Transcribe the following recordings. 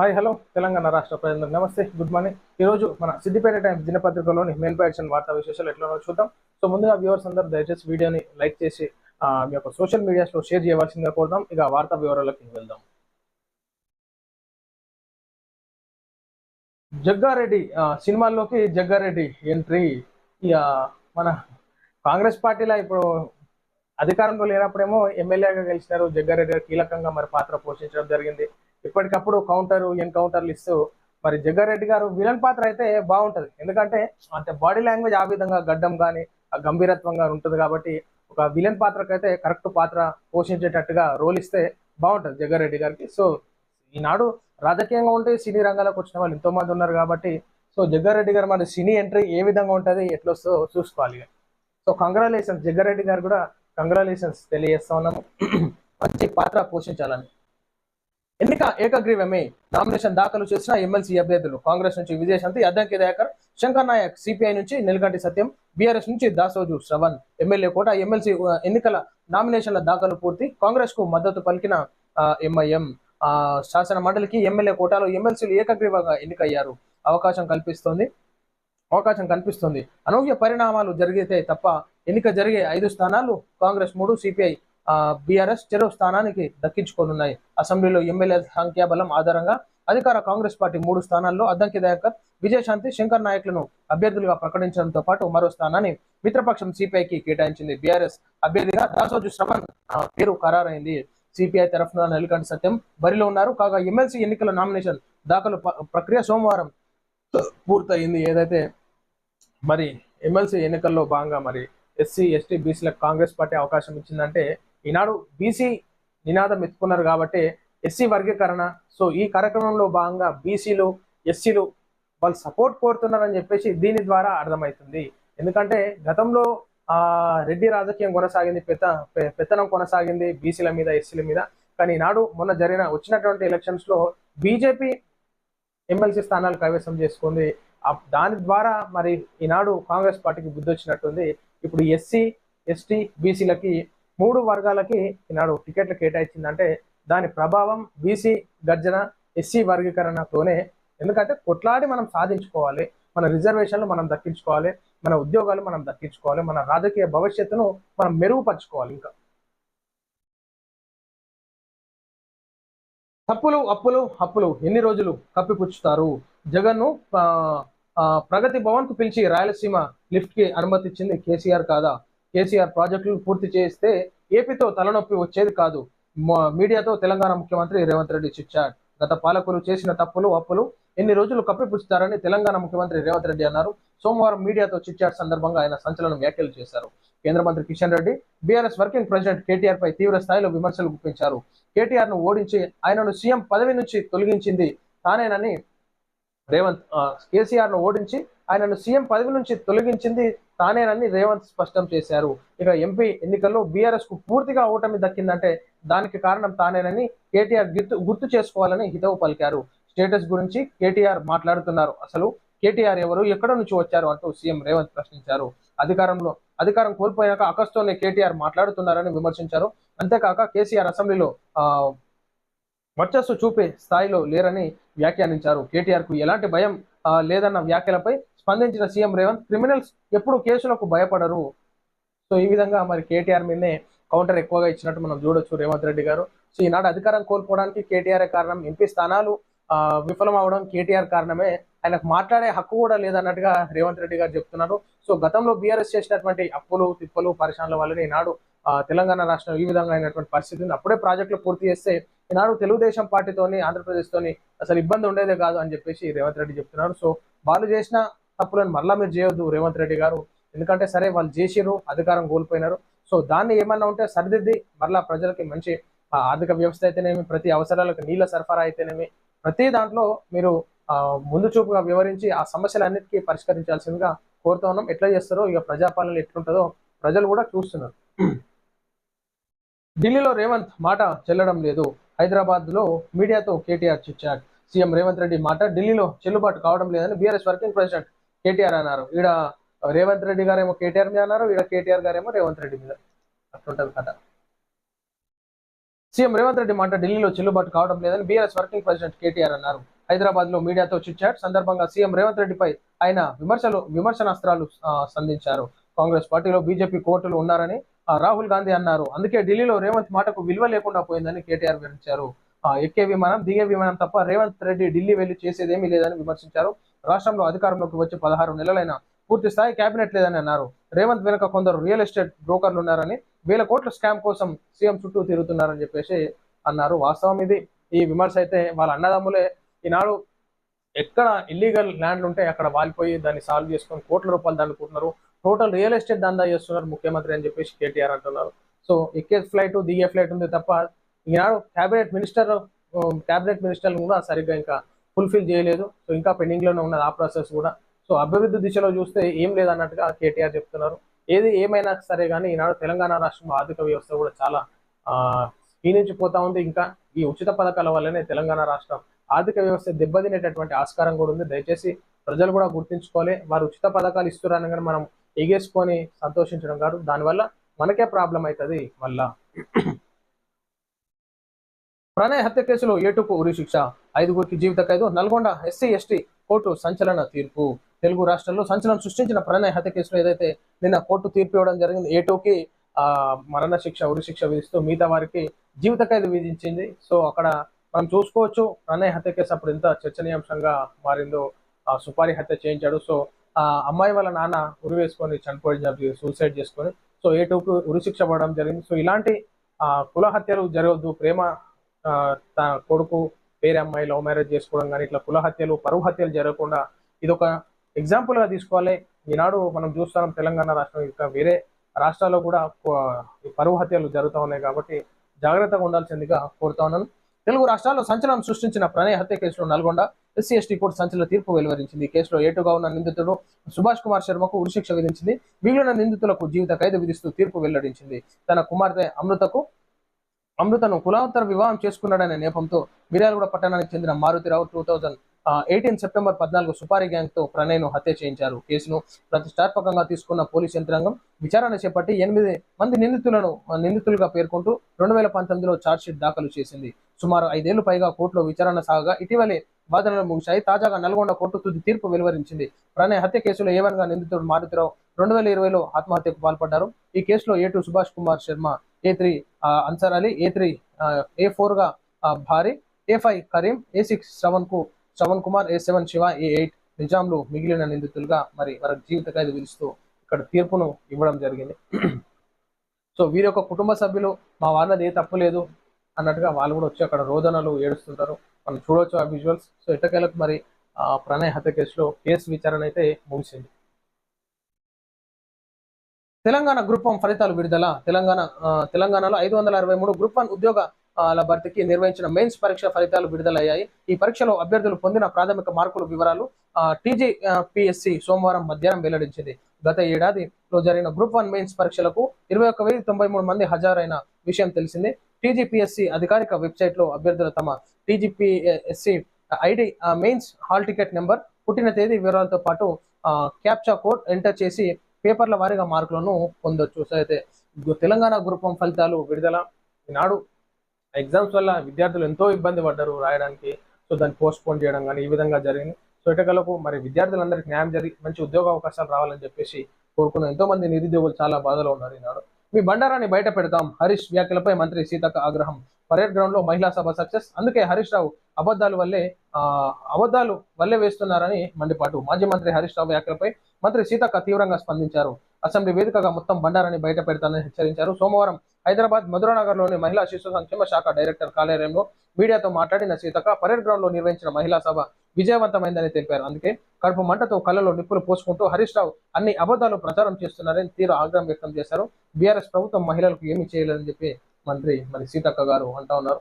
Hi hello Telangana రాష్ట్ర ప్రజలకు నమస్తే గుడ్ మార్నింగ్. ఈ రోజు మన సిద్దిపేట టైమ్స్ దినపత్రికలోని మేల్ ప్యాడ్స్ వార్తా విశేషాలు ఎట్లా చూద్దాం. సో ముందుగా వ్యూవర్స్ అందరూ దయచేసి వీడియోని లైక్ చేసి మీ యొక్క సోషల్ మీడియాస్లో షేర్ చేయవలసిందిగా కోరుదాం. ఇక వార్తా వివరాలకు వెళ్దాం. జగ్గారెడ్డి సినిమాల్లోకి జగ్గారెడ్డి ఎంట్రీ. ఇక మన కాంగ్రెస్ పార్టీలో ఇప్పుడు అధికారంలో లేనప్పుడేమో ఎమ్మెల్యేగా గెలిచినారు. జగ్గారెడ్డి గారు కీలకంగా మరి పాత్ర పోషించడం జరిగింది. ఇప్పటికప్పుడు కౌంటర్ ఎన్కౌంటర్లు ఇస్తూ మరి జగ్గారెడ్డి గారు విలన్ పాత్ర అయితే బాగుంటది. ఎందుకంటే అంటే బాడీ లాంగ్వేజ్ ఆ విధంగా గడ్డం కానీ ఆ గంభీరత్వంగా ఉంటుంది కాబట్టి ఒక విలన్ పాత్రకైతే కరెక్ట్ పాత్ర పోషించేటట్టుగా రోల్ ఇస్తే బాగుంటది జగ్గారెడ్డి గారికి. సో ఈనాడు రాజకీయంగా ఉంటే సినీ రంగాలకు వచ్చిన వాళ్ళు ఎంతో మంది ఉన్నారు కాబట్టి సో జగ్గారెడ్డి గారు మరి సినీ ఎంట్రీ ఏ విధంగా ఉంటది ఎట్లొస్తో చూసుకోవాలి సో కంగ్రాలేషన్స్ జగ్గారెడ్డి గారు కూడా కంగ్రాలేషన్స్ తెలియజేస్తా ఉన్నాము. మంచి పాత్ర పోషించాలని. ఎన్నిక ఏకగ్రీవమే. నామినేషన్ దాఖలు చేసిన ఎమ్మెల్సీ అభ్యర్థులు కాంగ్రెస్ నుంచి విజయశాంతి అద్దంకి దయాకర్ శంకర్ నాయక్ సిపిఐ నుంచి నెలగంటి సత్యం బీఆర్ఎస్ నుంచి Dasoju Sravan MLA quota MLC ఎన్నికల నామినేషన్ల దాఖలు పూర్తి కాంగ్రెస్కు మద్దతు పలికిన ఎంఐఎం. శాసన మండలికి ఎమ్మెల్యే కోటాలో ఎమ్మెల్సీలు ఏకగ్రీవంగా ఎన్నికయ్యారు. అవకాశం కల్పిస్తోంది. అవకాశం కనిపిస్తుంది అనూహ్య పరిణామాలు జరిగితే తప్ప ఎన్నిక జరిగే ఐదు స్థానాలు కాంగ్రెస్ మూడు సిపిఐ బీఆర్ఎస్ చెరో స్థానానికి దక్కించుకోనున్నాయి. అసెంబ్లీలో ఎమ్మెల్యే సంఖ్యాబలం ఆధారంగా అధికార కాంగ్రెస్ పార్టీ మూడు స్థానాల్లో అద్దంకి దయాకర్ విజయశాంతి శంకర్ నాయకులను అభ్యర్థులుగా ప్రకటించడంతో పాటు మరో స్థానాన్ని మిత్రపక్షం సిపిఐకి కేటాయించింది. బీఆర్ఎస్ అభ్యర్థిగా దాసోజు శ్రవణ్ పేరు ఖరారైంది. సిపిఐ తరఫున నెలకంటి సత్యం బరిలో ఉన్నారు. కాగా ఎమ్మెల్సీ ఎన్నికల నామినేషన్ దాఖలు ప్రక్రియ సోమవారం పూర్తయింది. ఏదైతే మరి ఎమ్మెల్సీ ఎన్నికల్లో భాగంగా మరి ఎస్సీ ఎస్టీ బీసీలకు కాంగ్రెస్ పార్టీ అవకాశం ఇచ్చిందంటే ఈనాడు బీసీ నినాదం ఎత్తుకున్నారు కాబట్టి ఎస్సీ వర్గీకరణ. సో ఈ కార్యక్రమంలో భాగంగా బీసీలు ఎస్సీలు వాళ్ళు సపోర్ట్ కోరుతున్నారని చెప్పేసి దీని ద్వారా అర్థమవుతుంది. ఎందుకంటే గతంలో ఆ రెడ్డి రాజకీయం కొనసాగింది పెత్త పెత్తనం కొనసాగింది బీసీల మీద ఎస్సీల మీద. కానీ ఈనాడు మొన్న జరిగిన వచ్చినటువంటి ఎలక్షన్స్లో బీజేపీ ఎమ్మెల్సీ స్థానాలు కైవసం చేసుకుంది. దాని ద్వారా మరి ఈనాడు కాంగ్రెస్ పార్టీకి బుద్ధి వచ్చినట్టుంది. ఇప్పుడు ఎస్సీ ఎస్టీ బీసీలకి మూడు వర్గాలకి ఈనాడు టికెట్లు కేటాయించిందంటే దాని ప్రభావం బీసీ గర్జన ఎస్సీ వర్గీకరణతోనే. ఎందుకంటే కొట్లాడి మనం సాధించుకోవాలి. మన రిజర్వేషన్లు మనం దక్కించుకోవాలి. మన ఉద్యోగాలు మనం దక్కించుకోవాలి. మన రాజకీయ భవిష్యత్తును మనం మెరుగుపరచుకోవాలి ఇంకా. తప్పులు అప్పులు అప్పులు ఎన్ని రోజులు కప్పిపుచ్చుతారు? జగన్ను ప్రగతి భవన్ పిలిచి రాయలసీమ లిఫ్ట్కి అనుమతి ఇచ్చింది కేసీఆర్ కాదా? కేసీఆర్ ప్రాజెక్టులు పూర్తి చేస్తే ఏపీతో తలనొప్పి వచ్చేది కాదు. మీడియాతో తెలంగాణ ముఖ్యమంత్రి రేవంత్ రెడ్డి చిచ్చాడు. గత పాలకులు చేసిన తప్పులు అప్పులు ఎన్ని రోజులు కప్పిపుచ్చుతారని తెలంగాణ ముఖ్యమంత్రి రేవంత్ రెడ్డి అన్నారు. సోమవారం మీడియాతో చిచ్చాట్ సందర్భంగా ఆయన సంచలన వ్యాఖ్యలు చేశారు. కేంద్ర మంత్రి Kishan Reddy BRS working president KTR పై తీవ్ర స్థాయిలో విమర్శలు గుప్పించారు. కేటీఆర్ను ఓడించి ఆయనను సీఎం పదవి నుంచి తొలగించింది తానేనని రేవంత్ కేసీఆర్ను ఓడించి ఆయనను సీఎం పదవి నుంచి తొలగించింది తానేనని రేవంత్ స్పష్టం చేశారు. ఇక ఎంపీ ఎన్నికల్లో బీఆర్ఎస్కు పూర్తిగా ఓటమి దక్కిందంటే దానికి కారణం తానేనని కేటీఆర్ గుర్తు గుర్తు చేసుకోవాలని హితవు పలికారు. స్టేటస్ గురించి కేటీఆర్ మాట్లాడుతున్నారు. అసలు కేటీఆర్ ఎవరు ఎక్కడ నుంచి వచ్చారు అంటూ సీఎం రేవంత్ ప్రశ్నించారు. అధికారంలో అధికారం కోల్పోయాక అకస్తోనే కేటీఆర్ మాట్లాడుతున్నారని విమర్శించారు. అంతేకాక కేసీఆర్ అసెంబ్లీలో ఆ, వర్చస్సు చూపే స్థాయిలో లేరని వ్యాఖ్యానించారు. కేటీఆర్కు ఎలాంటి భయం లేదన్న వ్యాఖ్యలపై స్పందించిన సీఎం రేవంత్ క్రిమినల్స్ ఎప్పుడు కేసులకు భయపడరు. సో ఈ విధంగా మరి కేటీఆర్ మీదనే కౌంటర్ ఎక్కువగా ఇచ్చినట్టు మనం చూడొచ్చు రేవంత్ రెడ్డి గారు. సో ఈనాడు అధికారం కోల్పోవడానికి కేటీఆర్ కారణం ఎంపీ స్థానాలు ఆ, విఫలం అవడం కేటీఆర్ కారణమే. ఆయనకు మాట్లాడే హక్కు కూడా లేదన్నట్టుగా రేవంత్ రెడ్డి గారు చెప్తున్నారు. సో గతంలో బీఆర్ఎస్ చేసినటువంటి అప్పులు తిప్పలు పరిశ్రమల వల్లనే ఈనాడు తెలంగాణ రాష్ట్రం ఈ విధంగా అయినటువంటి పరిస్థితి ఉంది. అప్పుడే ప్రాజెక్టులు పూర్తి చేస్తే ఈనాడు తెలుగుదేశం పార్టీతోని ఆంధ్రప్రదేశ్తోని అసలు ఇబ్బంది ఉండేదే కాదు అని చెప్పేసి రేవంత్ రెడ్డి చెప్తున్నారు. సో వాళ్ళు చేసిన తప్పులను మరలా మీరు చేయొద్దు రేవంత్ రెడ్డి గారు. ఎందుకంటే సరే వాళ్ళు చేసిరు అధికారం కోల్పోయినారు. సో దాన్ని ఏమన్నా ఉంటే సరిదిద్ది మరలా ప్రజలకి మంచి ఆర్థిక వ్యవస్థ అయితేనేమి ప్రతి అవసరాలకు నీళ్ళ సరఫరా అయితేనేమి ప్రతి దాంట్లో మీరు ముందు చూపుగా వివరించి ఆ సమస్యలన్నిటికీ పరిష్కరించాల్సిందిగా కోరుతా ఉన్నాం. ఎట్లా చేస్తారో ఇక ప్రజాపాలన ఎట్లుంటుందో ప్రజలు కూడా చూస్తున్నారు. ఢిల్లీలో రేవంత్ మాట చెల్లడం లేదు. హైదరాబాద్లో మీడియాతో కేటీఆర్ చిచ్చాట్ సీఎం రేవంత్ రెడ్డి మాట ఢిల్లీలో చెల్లుబాటు కావడం లేదని బీఆర్ఎస్ వర్కింగ్ ప్రెసిడెంట్ కేటీఆర్ అన్నారు. ఈడ రేవంత్ రెడ్డి గారేమో కేటీఆర్ మీద అన్నారు ఈడ కేటీఆర్ గారేమో రేవంత్ రెడ్డి మీద. అట్లుంటది కథ. సీఎం రేవంత్ రెడ్డి మాట ఢిల్లీలో చెల్లుబాటు కావడం లేదని బీఆర్ఎస్ వర్కింగ్ ప్రెసిడెంట్ కేటీఆర్ అన్నారు. హైదరాబాద్లో మీడియాతో చిట్చాట్ సందర్భంగా సీఎం రేవంత్ రెడ్డిపై ఆయన విమర్శలు విమర్శనాస్త్రాలు సంధించారు. కాంగ్రెస్ పార్టీలో బీజేపీ కోర్టులు ఉన్నారని రాహుల్ గాంధీ అన్నారు. అందుకే ఢిల్లీలో రేవంత్ మాటకు విలువ లేకుండా పోయిందని కేటీఆర్ వివరించారు. ఆ, ఎక్కే విమానం దిగే విమానం తప్ప రేవంత్ రెడ్డి ఢిల్లీ వెళ్ళి చేసేదేమీ లేదని విమర్శించారు. రాష్ట్రంలో అధికారంలోకి వచ్చి పదహారు నెలలైన పూర్తి స్థాయి కేబినెట్ లేదని అన్నారు. రేవంత్ వెనుక కొందరు రియల్ ఎస్టేట్ బ్రోకర్లు ఉన్నారని వేల కోట్ల స్కామ్ కోసం సీఎం చుట్టూ తిరుగుతున్నారని చెప్పేసి అన్నారు. వాస్తవం ఇది. ఈ విమర్శ అయితే వాళ్ళ అన్నదమ్ములే. ఈనాడు ఎక్కడ ఇల్లీగల్ ల్యాండ్లు ఉంటే అక్కడ వాలిపోయి దాన్ని సాల్వ్ చేసుకొని కోట్ల రూపాయలు దండుకుంటున్నారు. టోటల్ రియల్ ఎస్టేట్ దందా చేస్తున్నారు ముఖ్యమంత్రి అని చెప్పేసి కేటీఆర్ అంటున్నారు. సో ఎక్కే ఫ్లైట్ దిగే ఫ్లైట్ ఉంది తప్ప ఈనాడు క్యాబినెట్ మినిస్టర్ క్యాబినెట్ మినిస్టర్లు కూడా సరిగ్గా ఇంకా ఫుల్ఫిల్ చేయలేదు. సో ఇంకా పెండింగ్లోనే ఉన్నది ఆ ప్రాసెస్ కూడా. సో అభివృద్ధి దిశలో చూస్తే ఏం లేదన్నట్టుగా కేటీఆర్ చెప్తున్నారు. ఏది ఏమైనా సరే కానీ ఈనాడు తెలంగాణ రాష్ట్రంలో ఆర్థిక వ్యవస్థ కూడా చాలా క్షీణించిపోతా ఉంది. ఇంకా ఈ ఉచిత పథకాల వల్లనే తెలంగాణ రాష్ట్రం ఆర్థిక వ్యవస్థ దెబ్బతినేటటువంటి ఆస్కారం కూడా ఉంది. దయచేసి ప్రజలు కూడా గుర్తించుకోవాలి. వారు ఉచిత పథకాలు ఇస్తున్నారని కానీ మనం ఎగేసుకొని సంతోషించడం కాదు. దానివల్ల మనకే ప్రాబ్లం అవుతుంది మళ్ళా. ప్రణయ్ హత్య కేసులో ఏటుకు ఉరి శిక్ష. ఐదుగురికి జీవిత ఖైదు నల్గొండ ఎస్సీ ఎస్టీ కోర్టు సంచలన తీర్పు. తెలుగు రాష్ట్రాల్లో సంచలనం సృష్టించిన ప్రణయ్ హత్య కేసులో ఏదైతే నిన్న కోర్టు తీర్పు ఇవ్వడం జరిగింది ఏటూకి ఆ మరణ శిక్ష ఉరి శిక్ష విధిస్తూ మిగతా వారికి జీవిత ఖైదు విధించింది. సో అక్కడ మనం చూసుకోవచ్చు ప్రణయ్ హత్య కేసు అప్పుడు ఎంత చర్చనీయాంశంగా మారిందో ఆ సుపారి హత్య చేయించాడు. సో ఆ అమ్మాయి వాళ్ళ నాన్న ఉరి వేసుకొని చనిపోయి సూసైడ్ చేసుకొని. సో ఏటూకు ఉరి శిక్ష పడడం జరిగింది. సో ఇలాంటి ఆ కుల హత్యలు జరగద్దు ప్రేమ తన కొడుకు వేరే అమ్మాయి లవ్ మ్యారేజ్ చేసుకోవడం కానీ ఇట్లా కుల హత్యలు పరువు హత్యలు జరగకుండా ఇది ఒక ఎగ్జాంపుల్గా తీసుకోవాలి. ఈనాడు మనం చూస్తున్నాం తెలంగాణ రాష్ట్రం ఇంకా వేరే రాష్ట్రాల్లో కూడా పరువు హత్యలు జరుగుతూ ఉన్నాయి కాబట్టి జాగ్రత్తగా ఉండాల్సిందిగా కోరుతా ఉన్నాను. తెలుగు రాష్ట్రాల్లో సంచలనం సృష్టించిన ప్రణయ్ హత్య కేసులో నల్గొండ ఎస్సీ ఎస్టీ కోర్టు సంచలన తీర్పు వెలువరించింది. కేసులో ఏటుగా ఉన్న నిందితుడు సుభాష్ కుమార్ శర్మకు ఉరిశిక్ష విధించింది. మిగిలిన నిందితులకు జీవిత ఖైదు విధిస్తూ తీర్పు వెల్లడించింది. తన కుమార్తె అమృతకు అమృతను కులాంతర వివాహం చేసుకున్నాడనే నేపంతో మిర్యాలగూడ పట్టణానికి చెందిన Maruthi Rao two thousand eighteen September పద్నాలుగు సుపారీ గ్యాంగ్తో ప్రణయ్ను హత్య చేయించారు. కేసును ప్రతిష్టాత్మకంగా తీసుకున్న పోలీస్ యంత్రాంగం విచారణ చేపట్టి ఎనిమిది మంది నిందితులను నిందితులుగా పేర్కొంటూ రెండు వేల పంతొమ్మిదిలో ఛార్జ్షీట్ దాఖలు చేసింది. సుమారు ఐదేళ్ళు పైగా కోర్టులో విచారణ సాగగా ఇటీవలే వాదనలు ముగిశాయి. తాజాగా నల్గొండ కోర్టు తుది తీర్పు వెలువరించింది. ప్రణయ్ హత్య కేసులో ఏవన్గా నిందితుడు మారుతిరావు రెండు వేల ఇరవైలో ఆత్మహత్యకు పాల్పడ్డారు. ఈ కేసులో A two Subhash Kumar Sharma A three Ansar Ali A three A ఫోర్గా భారీ A five Kareem A six శ్రవణ్కు Sravan Kumar A seven Shiva A eight నిజాంలు మిగిలిన నిందితులుగా మరి వారికి జీవిత ఖైదు విధిస్తూ ఇక్కడ తీర్పును ఇవ్వడం జరిగింది. సో వీరి యొక్క కుటుంబ సభ్యులు మా వాళ్ళది ఏ తప్పు లేదు అన్నట్టుగా వాళ్ళు కూడా వచ్చి అక్కడ రోదనలు ఏడుస్తుంటారు. మనం చూడవచ్చు ఆ విజువల్స్ సో ఇటకేలకు మరి ఆ ప్రణయ్ హత్య కేసులో కేసు విచారణ అయితే ముగిసింది. తెలంగాణ గ్రూప్ వన్ ఫలితాలు విడుదల. తెలంగాణ తెలంగాణలో ఐదు వందల అరవై మూడు గ్రూప్ వన్ ఉద్యోగాల భర్తీకి నిర్వహించిన మెయిన్స్ పరీక్ష ఫలితాలు విడుదలయ్యాయి. ఈ పరీక్షలో అభ్యర్థులు పొందిన ప్రాథమిక మార్కుల వివరాలు టీజీ పిఎస్సి సోమవారం మధ్యాహ్నం వెల్లడించింది. గత ఏడాదిలో జరిగిన గ్రూప్ వన్ మెయిన్స్ పరీక్షలకు ఇరవై ఒక్క వెయ్యి తొంభై మూడు మంది హాజరైన విషయం తెలిసిందే. టీజీపీఎస్సి అధికారిక వెబ్సైట్లో అభ్యర్థులు తమ TGPSC ID mains hall ticket number పుట్టిన తేదీ వివరాలతో పాటు క్యాప్చా కోడ్ ఎంటర్ చేసి పేపర్ల వారీగా మార్కులను పొందొచ్చు. సో అయితే తెలంగాణ గ్రూప్ వన్ ఫలితాలు విడుదల ఈనాడు. ఎగ్జామ్స్ వల్ల విద్యార్థులు ఎంతో ఇబ్బంది పడ్డారు రాయడానికి. సో దాన్ని పోస్ట్ పోన్ చేయడం కానీ ఈ విధంగా జరిగింది. సో ఇటకలకు మరి విద్యార్థులందరికీ న్యాయం జరిగి మంచి ఉద్యోగ అవకాశాలు రావాలని చెప్పేసి కోరుకున్న ఎంతో మంది నిరుద్యోగులు చాలా బాధలో ఉన్నారు ఈనాడు. మీ బండారాన్ని బయట పెడతాం. హరీష్ వ్యాఖ్యలపై మంత్రి సీతక్క ఆగ్రహం పరేడ్ గ్రౌండ్లో మహిళా సభ సక్సెస్. అందుకే హరీష్ రావు అబద్ధాలు వల్లే అబద్ధాలు వల్లే వేస్తున్నారని మండిపాటు. మాజీ మంత్రి హరీష్ రావు వ్యాఖ్యలపై మంత్రి సీతక్క తీవ్రంగా స్పందించారు. అసెంబ్లీ వేదికగా మొత్తం బండారాన్ని బయట పెడతానని హెచ్చరించారు. సోమవారం హైదరాబాద్ మధురానగర్లోని మహిళా శిశు సంక్షేమ శాఖ డైరెక్టర్ కార్యాలయంలో మీడియాతో మాట్లాడిన సీతక్క పరేడ్ గ్రౌండ్లో నిర్వహించిన మహిళా సభ విజయవంతమైందని తెలిపారు. అందుకే కడుపు మంటతో కళ్ళలో నిప్పులు పోసుకుంటూ హరీష్ రావు అన్ని అబద్ధాలు ప్రచారం చేస్తున్నారని తీవ్ర ఆగ్రహం వ్యక్తం చేశారు. బీఆర్ఎస్ ప్రభుత్వం మహిళలకు ఏమీ చేయలేదని చెప్పి మంత్రి మరి సీతక్క గారు అంటా ఉన్నారు.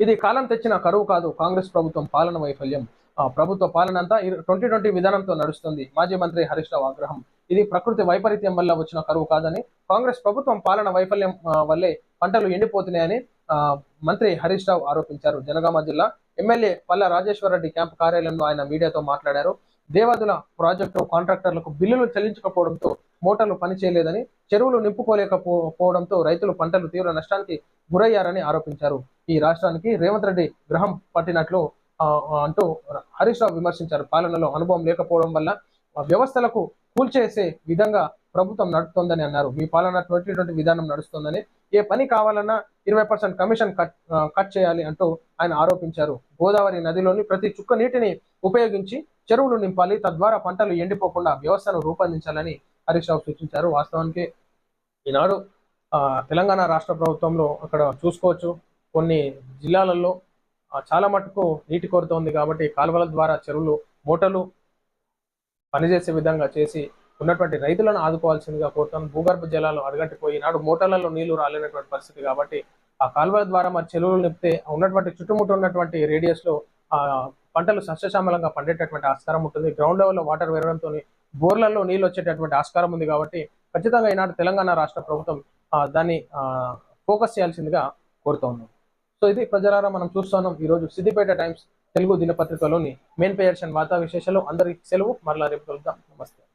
ఇది కాలం తెచ్చిన కరువు కాదు కాంగ్రెస్ ప్రభుత్వం పాలన వైఫల్యం. ఆ ప్రభుత్వ పాలన అంతా ట్వంటీ ట్వంటీ విధానంతో నడుస్తుంది. మాజీ మంత్రి హరీష్ రావు ఆగ్రహం. ఇది ప్రకృతి వైపరీత్యం వల్ల వచ్చిన కరువు కాదని కాంగ్రెస్ ప్రభుత్వం పాలన వైఫల్యం వల్లే పంటలు ఎండిపోతున్నాయని మంత్రి హరీష్ రావు ఆరోపించారు. జనగామ జిల్లా ఎమ్మెల్యే పల్ల రాజేశ్వరరెడ్డి క్యాంప్ కార్యాలయంలో ఆయన మీడియాతో మాట్లాడారు. దేవాదుల ప్రాజెక్టు కాంట్రాక్టర్లకు బిల్లులు చెల్లించకపోవడంతో మోటార్లు పనిచేయలేదని చెరువులు నింపుకోలేకపోవడంతో రైతులు పంటలు తీవ్ర నష్టానికి గురయ్యారని ఆరోపించారు. ఈ రాష్ట్రానికి రేవంత్ రెడ్డి గ్రహం పట్టినట్లు అంటూ హరీష్ రావు విమర్శించారు. పాలనలో అనుభవం లేకపోవడం వల్ల వ్యవస్థలకు కూల్చేసే విధంగా ప్రభుత్వం నడుస్తోందని అన్నారు. మీ పాలన ట్వంటీ విధానం నడుస్తోందని ఏ పని కావాలన్నా ఇరవై పర్సెంట్ కమిషన్ కట్ కట్ చేయాలి అంటూ ఆయన ఆరోపించారు. గోదావరి నదిలోని ప్రతి చుక్క నీటిని ఉపయోగించి చెరువులు నింపాలి తద్వారా పంటలు ఎండిపోకుండా వ్యవస్థను రూపొందించాలని హరీష్ రావు సూచించారు. వాస్తవానికి ఈనాడు ఆ, తెలంగాణ రాష్ట్ర ప్రభుత్వంలో అక్కడ చూసుకోవచ్చు. కొన్ని జిల్లాలలో చాలా మటుకు నీటి కొరత ఉంది కాబట్టి కాలువల ద్వారా చెరువులు మూటలు పనిచేసే విధంగా చేసి ఉన్నటువంటి రైతులను ఆదుకోవాల్సిందిగా కోరుతాను. భూగర్భ జలాలు అడగట్టిపోయి నాడు మోటార్లలో నీళ్ళు రాలేనటువంటి పరిస్థితి కాబట్టి ఆ కాలువల ద్వారా మరి చెరువులు నింపితే ఉన్నటువంటి చుట్టుముట్టు ఉన్నటువంటి రేడియస్లో ఆ పంటలు సస్యశ్యామలంగా పండేటటువంటి ఆస్కారం ఉంటుంది. గ్రౌండ్ లెవెల్లో వాటర్ వేరడంతో బోర్లలో నీళ్ళు వచ్చేటటువంటి ఆస్కారం ఉంది కాబట్టి ఖచ్చితంగా ఈనాడు తెలంగాణ రాష్ట్ర ప్రభుత్వం ఆ, దాన్ని ఫోకస్ చేయాల్సిందిగా కోరుతా ఉన్నాం. సో ఇది ప్రజలారా మనం చూస్తున్నాం ఈ రోజు సిద్దిపేట టైమ్స్ తెలుగు దినపత్రికలోని మెయిన్ పేయర్స్ అండ్ వార్తా విశేషాలు. అందరికి సెలవు. మరలా రేపు కలుద్దాం. నమస్తే.